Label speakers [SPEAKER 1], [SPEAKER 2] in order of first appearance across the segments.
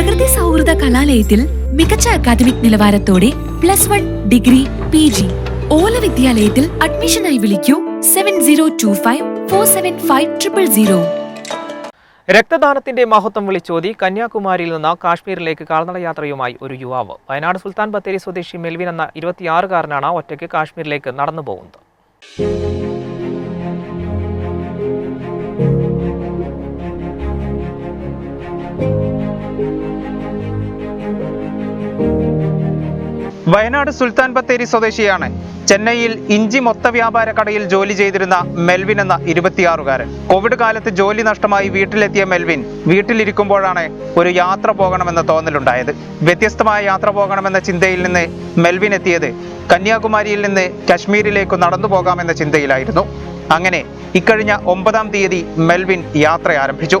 [SPEAKER 1] പ്രകൃതി സൗഹൃദ കലാലയത്തിൽ മികച്ച academic നിലവാരത്തോടെ plus one degree P G ഓല വിദ്യാലയത്തിൽ അഡ്മിഷനായി വിളിക്കൂ seven zero two five four seven five triple zero
[SPEAKER 2] രക്തദാനത്തിന്റെ മഹത്വം വിളിച്ചോതി കന്യാകുമാരിയിൽ നിന്ന് കാശ്മീരിലേക്ക് കാൽനട യാത്രയുമായി ഒരു യുവാവ്. വയനാട് സുൽത്താൻ ബത്തേരി സ്വദേശി മെൽവിൻ എന്ന ഇരുപത്തിയാറുകാരനാണ് ഒറ്റയ്ക്ക് കാശ്മീരിലേക്ക് നടന്നു പോകുന്നത്.
[SPEAKER 3] വയനാട് സുൽത്താൻ ബത്തേരി സ്വദേശിയാണ്. ചെന്നൈയിൽ ഇഞ്ചി മൊത്ത വ്യാപാര കടയിൽ ജോലി ചെയ്തിരുന്ന മെൽവിൻ എന്ന ഇരുപത്തിയാറുകാരൻ. കോവിഡ് കാലത്ത് ജോലി നഷ്ടമായി വീട്ടിലെത്തിയ മെൽവിൻ വീട്ടിലിരിക്കുമ്പോഴാണ് ഒരു യാത്ര പോകണമെന്ന തോന്നലുണ്ടായത്. വ്യത്യസ്തമായ യാത്ര പോകണമെന്ന ചിന്തയിൽ നിന്ന് മെൽവിൻ എത്തിയത് കന്യാകുമാരിയിൽ നിന്ന് കശ്മീരിലേക്ക് നടന്നു പോകാമെന്ന ചിന്തയിലായിരുന്നു. അങ്ങനെ ഇക്കഴിഞ്ഞ ഒമ്പതാം തീയതി മെൽവിൻ യാത്ര ആരംഭിച്ചു.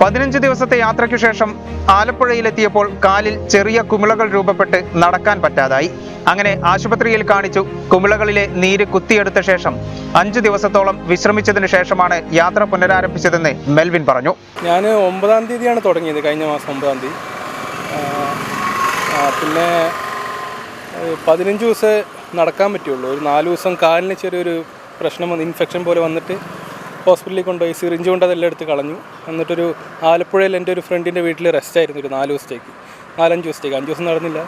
[SPEAKER 3] പതിനഞ്ച് ദിവസത്തെ യാത്രയ്ക്കു ശേഷം ആലപ്പുഴയിലെത്തിയപ്പോൾ കാലിൽ ചെറിയ കുമിളകൾ രൂപപ്പെട്ട് നടക്കാൻ പറ്റാതായി. അങ്ങനെ ആശുപത്രിയിൽ കാണിച്ചു കുമിളകളിലെ നീര് കുത്തിയെടുത്ത ശേഷം അഞ്ചു ദിവസത്തോളം വിശ്രമിച്ചതിന് ശേഷമാണ് യാത്ര പുനരാരംഭിച്ചതെന്ന് മെൽവിൻ പറഞ്ഞു.
[SPEAKER 4] ഞാൻ ഒമ്പതാം തീയതിയാണ് തുടങ്ങിയത് കഴിഞ്ഞ മാസം ഒമ്പതാം തീയതി. പിന്നെ പതിനഞ്ച് ദിവസം നടക്കാൻ പറ്റുള്ളൂ. ഒരു നാല് ദിവസം കാലിന് ചെറിയൊരു പ്രശ്നം ഇൻഫെക്ഷൻ പോലെ വന്നിട്ട് ഹോസ്പിറ്റലിൽ കൊണ്ടുപോയി സിറിഞ്ച് കൊണ്ട് അതെല്ലാം എടുത്ത് കളഞ്ഞു. എന്നിട്ടൊരു ആലപ്പുഴയിൽ എന്റെ ഒരു ഫ്രണ്ടിന്റെ വീട്ടിൽ റെസ്റ്റ് ആയിരുന്നു ഒരു നാല് ദിവസത്തേക്ക്. നാലഞ്ച് ദിവസത്തേക്ക്. അഞ്ച് ദിവസം നടന്നില്ല.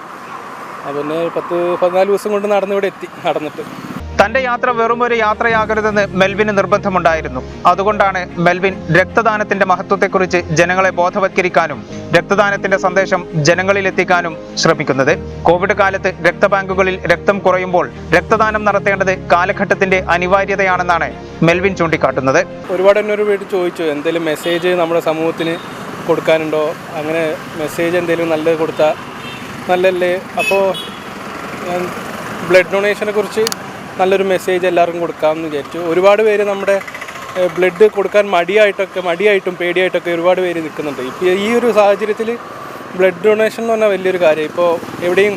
[SPEAKER 4] പിന്നെ പത്ത് പതിനാല് ദിവസം കൊണ്ട് നടന്ന് ഇവിടെ എത്തി നടന്നിട്ട്.
[SPEAKER 3] തന്റെ യാത്ര വെറും ഒരു യാത്രയാകരുതെന്ന് മെൽവിന് നിർബന്ധമുണ്ടായിരുന്നു. അതുകൊണ്ടാണ് മെൽവിൻ രക്തദാനത്തിന്റെ മഹത്വത്തെക്കുറിച്ച് ജനങ്ങളെ ബോധവത്കരിക്കാനും രക്തദാനത്തിന്റെ സന്ദേശം ജനങ്ങളിൽ എത്തിക്കാനും ശ്രമിക്കുന്നത്. കോവിഡ് കാലത്ത് രക്തബാങ്കുകളിൽ രക്തം കുറയുമ്പോൾ രക്തദാനം നടത്തേണ്ടത് കാലഘട്ടത്തിന്റെ അനിവാര്യതയാണെന്നാണ് മെൽവിൻ ചൂണ്ടിക്കാട്ടുന്നത്.
[SPEAKER 4] ഒരുപാട് എന്നൊരു വീട്ടിൽ ചോദിച്ചു എന്തെങ്കിലും മെസ്സേജ് നമ്മുടെ സമൂഹത്തിന് കൊടുക്കാനുണ്ടോ? അങ്ങനെ മെസ്സേജ് എന്തെങ്കിലും നല്ലത് കൊടുത്താൽ നല്ലല്ലേ അപ്പോൾ ബ്ലഡ് ഡൊണേഷനെ കുറിച്ച് നല്ലൊരു മെസ്സേജ് എല്ലാവർക്കും കൊടുക്കാമെന്ന് വിചാരിച്ചു. ഒരുപാട് പേര് നമ്മുടെ ബ്ലഡ് കൊടുക്കാൻ മടിയായിട്ടൊക്കെ മടിയായിട്ടും പേടിയായിട്ടൊക്കെ ഒരുപാട് പേര് നിൽക്കുന്നുണ്ട്. ഇപ്പോൾ ഈ ഒരു സാഹചര്യത്തിൽ ബ്ലഡ് ഡൊണേഷൻ എന്ന് പറഞ്ഞാൽ വലിയൊരു കാര്യം. ഇപ്പോൾ എവിടെയും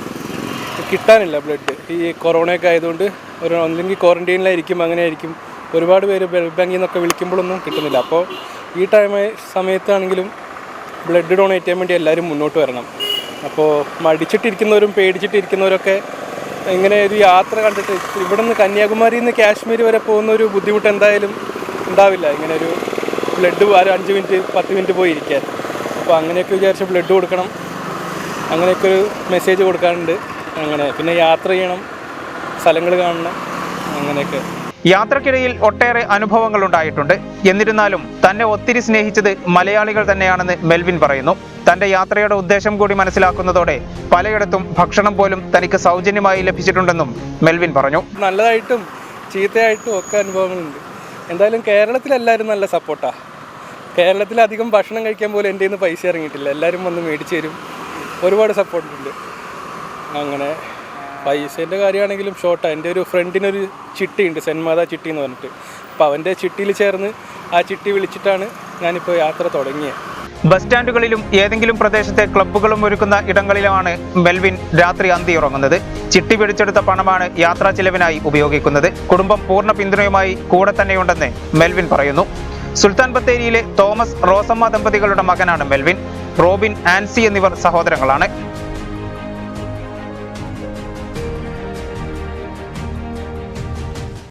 [SPEAKER 4] കിട്ടാനില്ല ബ്ലഡ് ഈ കൊറോണയൊക്കെ ആയതുകൊണ്ട് ഒരു ഒന്നെങ്കിൽ ക്വാറന്റൈനിലായിരിക്കും അങ്ങനെ ആയിരിക്കും. ഒരുപാട് പേര് ബ്ലഡ് ബാങ്കിൽ നിന്നൊക്കെ വിളിക്കുമ്പോഴൊന്നും കിട്ടുന്നില്ല. അപ്പോൾ ഈ ടൈം സമയത്താണെങ്കിലും ബ്ലഡ് ഡൊണേറ്റ് ചെയ്യാൻ വേണ്ടി എല്ലാവരും മുന്നോട്ട് വരണം. അപ്പോൾ മടിച്ചിട്ടിരിക്കുന്നവരും പേടിച്ചിട്ടിരിക്കുന്നവരൊക്കെ ഇങ്ങനെ ഒരു യാത്ര കണ്ടിട്ട് ഇവിടെ നിന്ന് കന്യാകുമാരിയിൽ നിന്ന് കാശ്മീർ വരെ പോകുന്ന ഒരു ബുദ്ധിമുട്ട് എന്തായാലും ഉണ്ടാവില്ല. ഇങ്ങനെ ഒരു ബ്ലഡ് ഒരു അഞ്ച് മിനിറ്റ് പത്ത് മിനിറ്റ് പോയി ഇരിക്കാൻ അപ്പോൾ അങ്ങനെയൊക്കെ വിചാരിച്ച് ബ്ലഡ് കൊടുക്കണം. അങ്ങനെയൊക്കെ ഒരു മെസ്സേജ് കൊടുക്കാറുണ്ട്. അങ്ങനെ പിന്നെ യാത്ര ചെയ്യണം. സ്ഥലങ്ങൾ കാണണം. അങ്ങനെയൊക്കെ.
[SPEAKER 3] യാത്രക്കിടയിൽ ഒട്ടേറെ അനുഭവങ്ങൾ ഉണ്ടായിട്ടുണ്ട് എന്നിരുന്നാലും തന്നെ ഒത്തിരി സ്നേഹിച്ചത് മലയാളികൾ തന്നെയാണെന്ന് മെൽവിൻ പറയുന്നു. തന്റെ യാത്രയുടെ ഉദ്ദേശം കൂടി മനസ്സിലാക്കുന്നതോടെ പലയിടത്തും ഭക്ഷണം പോലും തനിക്ക് സൗജന്യമായി ലഭിച്ചിട്ടുണ്ടെന്നും മെൽവിൻ പറഞ്ഞു.
[SPEAKER 4] നല്ലതായിട്ടും ചീത്തയായിട്ടും ഒക്കെ അനുഭവങ്ങളുണ്ട്. എന്തായാലും കേരളത്തിലെല്ലാവരും നല്ല സപ്പോർട്ടാ. കേരളത്തിൽ അധികം ഭക്ഷണം കഴിക്കാൻ പോലും എന്റെ നിന്ന് പൈസ ഇറങ്ങിയിട്ടില്ല. എല്ലാവരും വന്ന് മേടിച്ചു തരും. ഒരുപാട് സപ്പോർട്ടുണ്ട് അങ്ങനെ പൈസേന്റെ കാര്യമാണെങ്കിലും ഷോർട്ടാണ് എന്റെ ഒരു ഫ്രണ്ടിനൊരു ചിട്ടിയുണ്ട് സെൻമാത ചിട്ടി എന്ന് പറഞ്ഞിട്ട്. അപ്പോൾ അവന്റെ ചിട്ടിയിൽ ചേർന്ന് ആ ചിട്ടി വിളിച്ചിട്ടാണ് ഞാനിപ്പോൾ യാത്ര തുടങ്ങിയത്
[SPEAKER 3] ബസ് സ്റ്റാൻഡുകളിലും ഏതെങ്കിലും പ്രദേശത്തെ ക്ലബ്ബുകളും ഒരുക്കുന്ന ഇടങ്ങളിലുമാണ് മെൽവിൻ രാത്രി അന്തി ഉറങ്ങുന്നത്. ചിട്ടി പിടിച്ചെടുത്ത പണമാണ് യാത്രാ ചിലവിനായി ഉപയോഗിക്കുന്നത്. കുടുംബം പൂർണ പിന്തുണയുമായി കൂടെ തന്നെയുണ്ടെന്ന് മെൽവിൻ പറയുന്നു. സുൽത്താൻ ബത്തേരിയിലെ തോമസ് റോസമ്മ ദമ്പതികളുടെ മകനാണ് മെൽവിൻ. റോബിൻ ആൻസി എന്നിവർ സഹോദരങ്ങളാണ്.